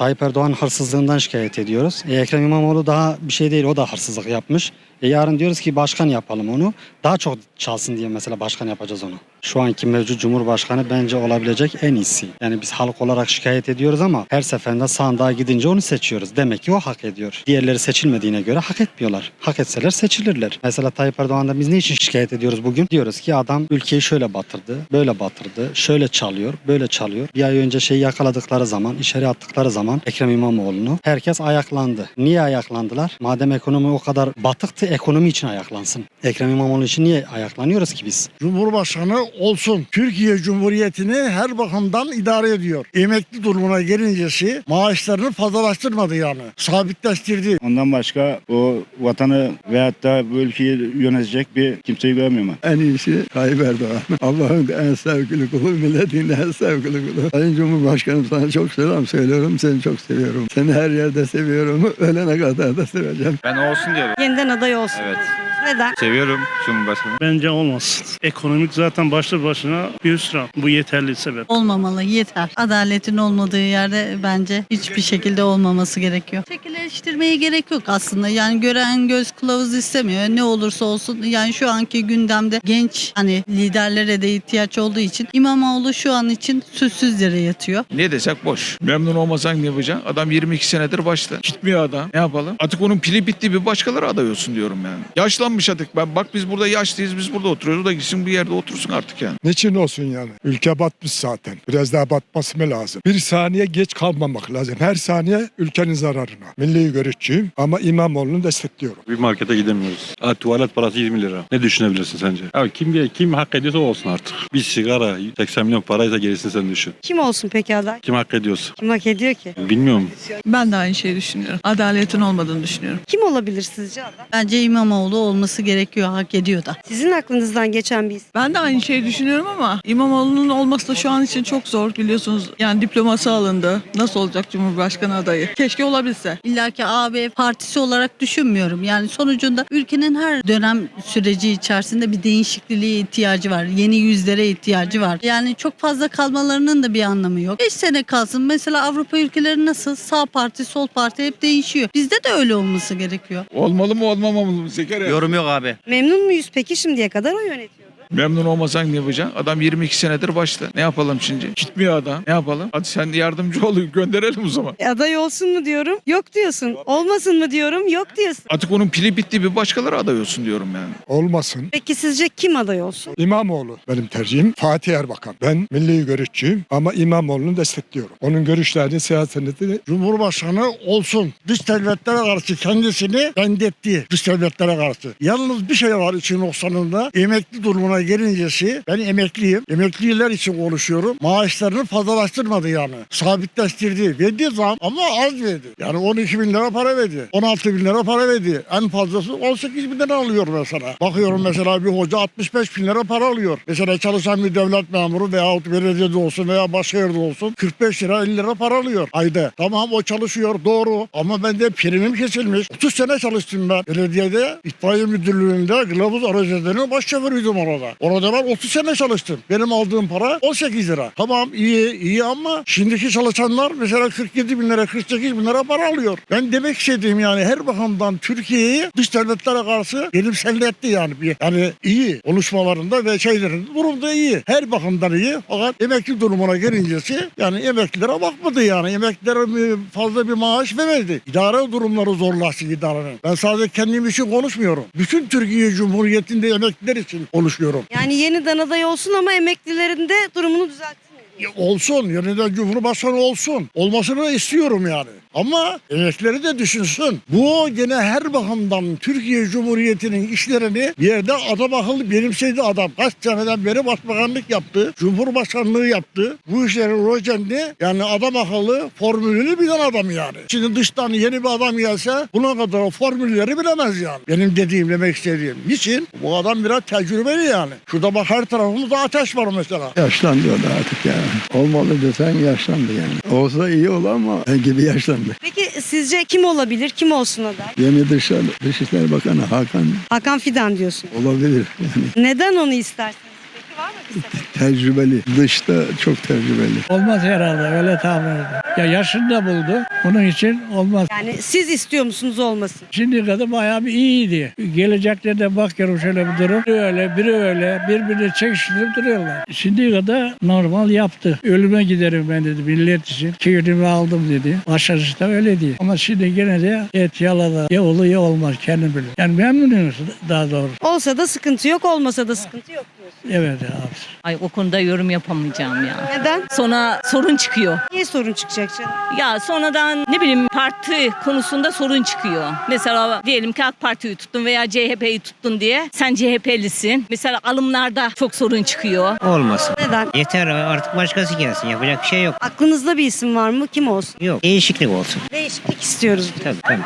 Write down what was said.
Tayyip Erdoğan hırsızlığından şikayet ediyoruz. E, Ekrem İmamoğlu daha bir şey değil o da hırsızlık yapmış. E, yarın diyoruz ki başkan yapalım onu. Daha çok çalsın diye mesela başkan yapacağız onu. Şu anki mevcut Cumhurbaşkanı bence olabilecek en iyisi. Yani biz halk olarak şikayet ediyoruz ama her seferinde sandığa gidince onu seçiyoruz. Demek ki o hak ediyor. Diğerleri seçilmediğine göre hak etmiyorlar. Hak etseler seçilirler. Mesela Tayyip Erdoğan'da biz ne için şikayet ediyoruz bugün? Diyoruz ki adam ülkeyi şöyle batırdı, böyle batırdı, şöyle çalıyor, böyle çalıyor. Bir ay önce şeyi yakaladıkları zaman, içeri attıkları zaman Ekrem İmamoğlu'nu herkes ayaklandı. Niye ayaklandılar? Madem ekonomi o kadar batıktı, ekonomi için ayaklansın. Ekrem İmamoğlu için niye ayaklanıyoruz ki biz? Cumhurbaşkanı olsun. Türkiye Cumhuriyeti'ni her bakımdan idare ediyor. Emekli durumuna gelincesi maaşlarını fazlalaştırmadı yani. Sabitleştirdi. Ondan başka o vatanı veyahut da bu ülkeyi yönetecek bir kimseyi görmüyorum ben. En iyisi Tayyip Erdoğan. Allah'ın en sevgili kulu, milletin en sevgili kulu. Sayın Cumhurbaşkanım sana çok selam söylüyorum. Seni çok seviyorum. Seni her yerde seviyorum. Ölene kadar da seveceğim. Ben olsun diyorum. Yeniden aday olsun. Evet. Neden? Seviyorum Cumhurbaşkanı. Bence olmasın. Ekonomik zaten başlı başına bir hüsran. Bu yeterli sebep. Olmamalı yeter. Adaletin olmadığı yerde bence hiçbir şekilde olmaması gerekiyor. Şekilleştirmeye gerek yok aslında. Yani gören göz kılavuz istemiyor. Ne olursa olsun yani şu anki gündemde genç hani liderlere de ihtiyaç olduğu için İmamoğlu şu an için süssüz yere yatıyor. Ne desek boş. Memnun olmasan ne yapacaksın? Adam 22 senedir başta. Gitmiyor adam. Ne yapalım? Artık onun pili bitti bir başkaları aday olsun diyorum yani. Yaşlanmış artık. Ben, bak biz burada yaşlıyız biz burada oturuyoruz. O da gitsin bir yerde otursun artık yani. Niçin olsun yani? Ülke batmış zaten. Biraz daha batması mı lazım? Bir saniye geç kalmamak lazım. Her saniye ülkenin zararına. Milli görüşçüyüm ama İmamoğlu'nu destekliyorum. Bir markete gidemiyoruz. Ha, tuvalet parası 20 lira. Ne düşünebilirsin sence? Ya kim kim hak ediyorsa o olsun artık. Bir sigara 80 milyon paraysa gerisini sen düşün. Kim olsun peki aday? Kim hak ediyorsa. Kim hak ediyor ki? Bilmiyorum. Ben de aynı şeyi düşünüyorum. Adaletin olmadığını düşünüyorum. Kim olabilir sizce aday? Bence İmamoğlu olması gerekiyor. Hak ediyor da. Sizin aklınızdan geçen bir isim. Ben de aynı şeyi düşünüyorum ama İmamoğlu'nun olması da şu an için çok zor biliyorsunuz. Yani diploması alındı. Nasıl olacak Cumhurbaşkanı adayı? Keşke olabilse. İlla ki AB partisi olarak düşünmüyorum. Yani sonucunda ülkenin her dönem süreci içerisinde bir değişikliğe ihtiyacı var. Yeni yüzlere ihtiyacı var. Yani çok fazla kalmalarının da bir anlamı yok. 5 sene kalsın. Mesela Avrupa ülkeleri nasıl? Sağ parti, sol parti hep değişiyor. Bizde de öyle olması gerekiyor. Olmalı mı olmamalı mı Zekeriya? Yorum yok abi. Memnun muyuz peki şimdiye kadar o yönetiyordu. Memnun olmasan ne yapacaksın? Adam 22 senedir başta. Ne yapalım şimdi? Gitmiyor adam. Ne yapalım? Hadi sen yardımcı ol gönderelim o zaman. E, aday olsun mu diyorum? Yok diyorsun. Olmasın mı diyorum? Yok diyorsun. Artık onun pili bitti bir başkaları aday olsun diyorum yani. Olmasın. Peki sizce kim aday olsun? İmamoğlu benim tercihim. Fatih Erbakan. Ben milli görüşçüyüm ama İmamoğlu'nu destekliyorum. Onun görüşlerini, siyasetini Cumhurbaşkanı olsun. Dış devletlere karşı kendisini bendetti. Dış devletlere karşı. Yalnız bir şey var için noksanında. Emekli durumuna gelincesi ben emekliyim. Emekliler için konuşuyorum. Maaşlarını fazlalaştırmadı yani. Sabitleştirdi. Verdi zam ama az verdi. Yani 12 bin lira para verdi. 16 bin lira para verdi. En fazlası 18 bin lira alıyor mesela. Bakıyorum mesela bir hoca 65 bin lira para alıyor. Mesela çalışan bir devlet memuru veyahut belediyede olsun veya başka yerde olsun 45 lira 50 lira para alıyor ayda. Tamam o çalışıyor doğru ama bende primim kesilmiş. 30 sene çalıştım ben belediyede itfaiye müdürlüğünde kılavuz aracılarının baş şoförüydüm orada. Orada ben 30 sene çalıştım. Benim aldığım para 18 lira. Tamam iyi iyi ama şimdiki çalışanlar mesela 47 bin lira 48 bin lira para alıyor. Ben demek istediğim yani her bakımdan Türkiye'yi dış devletlere karşı benimselletti yani. Bir, yani iyi konuşmalarında ve şeylerinde durumda iyi. Her bakımdan iyi fakat emekli durumuna gelincesi yani emeklilere bakmadı yani. Emeklilere fazla bir maaş vermedi. İdare durumları zorlaştı idarenin. Ben sadece kendim için konuşmuyorum. Bütün Türkiye Cumhuriyeti'nde emekliler için konuşuyorum. Yani yeniden aday olsun ama emeklilerin de durumunu düzeltsin. Ya Olsun yeniden Cumhurbaşkanı olsun. Olmasını da istiyorum yani. Ama emeklileri de düşünsün. Bu gene her bakımdan Türkiye Cumhuriyeti'nin işlerini bir yerde adam akıllı benimsedi adam. Kaç seneden beri başbakanlık yaptı. Cumhurbaşkanlığı yaptı. Bu işlerin rojenli yani adam akıllı formülünü bilen adam yani. Şimdi dıştan yeni bir adam gelse buna kadar o formülleri bilemez yani. Benim dediğim demek istediğim. Niçin? Bu adam biraz tecrübeli yani. Şurada bak her tarafımızda ateş var mesela. yaşlandı o da artık ya. Olmalı desen yaşlandı yani. Olsa iyi olur ama gibi yaşlandı. Peki sizce kim olabilir? Kim olsun aday? Yeni Dışişleri, Dışişleri Bakanı Hakan Hakan Fidan diyorsun. olabilir yani. Neden onu istersiniz? Var mı? Tecrübeli. Dışta çok tecrübeli. Olmaz herhalde öyle tahmin ediyorum. Ya yaşında buldu. Onun için olmaz. Yani siz istiyor musunuz olmasın? Şimdiye kadar bayağı bir iyiydi. Gelecekte de bakıyorum şöyle bir durum. Biri öyle, biri öyle. Birbirini çekiştirip duruyorlar. Şimdiye kadar normal yaptı. Ölüme giderim ben dedi millet için. Keyfimi aldım dedi. Başarısı da öyle değil. Ama şimdi gene de et yalada. Ya olur ya olmaz kendim bilir. Yani memnunum daha doğrusu. Olsa da sıkıntı yok, olmasa da sıkıntı yok. Evet abi. Ay o konuda yorum yapamayacağım ya. Neden? Sonra sorun çıkıyor. Niye sorun çıkacak canım? Ya sonradan ne bileyim parti konusunda sorun çıkıyor. Mesela diyelim ki AK Parti'yi tuttun veya CHP'yi tuttun diye sen CHP'lisin. Mesela alımlarda çok sorun çıkıyor. Olmasın. Neden? Yeter artık başkası gelsin. Yapacak bir şey yok. Aklınızda bir isim var mı? Kim olsun? Yok. Değişiklik olsun. Değişiklik istiyoruz. Tabii tabii.